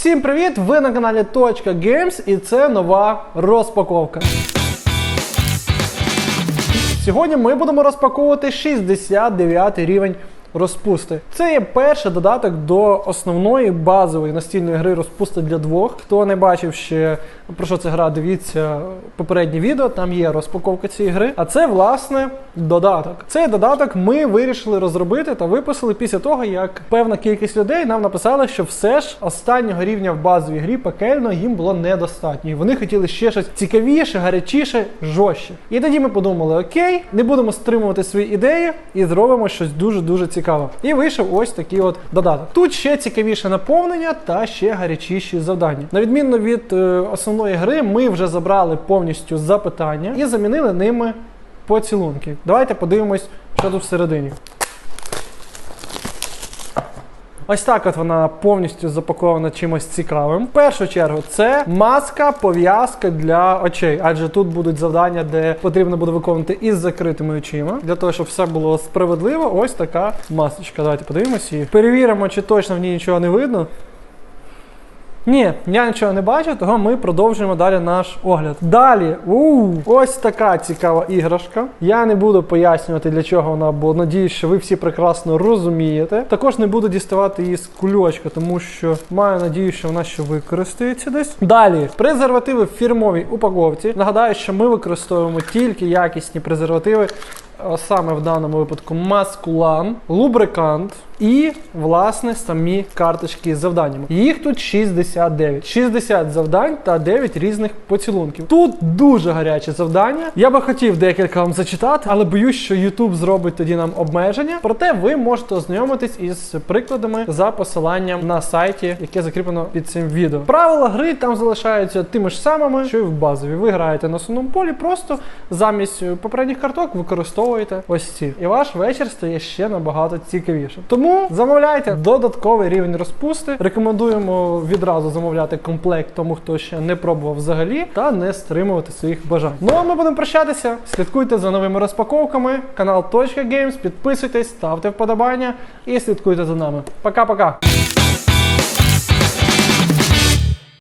Всім привіт! Ви на каналі Точка Games і це нова розпаковка. Сьогодні ми будемо розпаковувати 69 рівень розпусти. Це є перший додаток до основної базової настільної гри розпуста для двох. Хто не бачив ще про що це гра, дивіться попереднє відео. Там є розпаковка цієї гри. А це власне додаток. Цей додаток ми вирішили розробити та випустили після того, як певна кількість людей нам написали, що все ж останнього рівня в базовій грі пекельно їм було недостатньо. І вони хотіли ще щось цікавіше, гарячіше, жорстче. І тоді ми подумали: окей, не будемо стримувати свої ідеї і зробимо щось дуже дуже цікаве. І вийшов ось такий от додаток. Тут ще цікавіше наповнення та ще гарячіші завдання. На відміну від е, основної гри, ми вже забрали повністю запитання і замінили ними поцілунки. Давайте подивимось, що тут всередині. Ось так от вона повністю запакована чимось цікавим. В першу чергу це маска, пов'язка для очей, адже тут будуть завдання, де потрібно буде виконувати із закритими очима. Для того, щоб все було справедливо, ось така масочка. Давайте подивимось її. Перевіримо, чи точно в ній нічого не видно. Ні, я нічого не бачу, того ми продовжуємо далі наш огляд. Далі, у ось така цікава іграшка. Я не буду пояснювати для чого вона, бо надіюсь, що ви всі прекрасно розумієте. Також не буду діставати її з кульочка, тому що маю надію, що вона ще використається десь. Далі, презервативи в фірмовій упаковці. Нагадаю, що ми використовуємо тільки якісні презервативи. Саме в даному випадку маскулан, лубрикант і, власне, самі карточки з завданнями. Їх тут 69. 60 завдань та 9 різних поцілунків. Тут дуже гаряче завдання. Я би хотів декілька вам зачитати, але боюсь, що YouTube зробить тоді нам обмеження. Проте ви можете ознайомитись із прикладами за посиланням на сайті, яке закріплено під цим відео. Правила гри там залишаються тими ж самими, що і в базові. Ви граєте на основному полі, просто замість е, попередніх карток використовуєте ось ці. І ваш вечір стає ще набагато цікавішим. Тому замовляйте додатковий рівень розпусти. Рекомендуємо відразу замовляти комплект тому, хто ще не пробував взагалі, та не стримувати своїх бажань. Ну а ми будемо прощатися. Слідкуйте за новими розпаковками. Канал Точка Games, підписуйтесь, ставте вподобання і слідкуйте за нами. Пока-пока.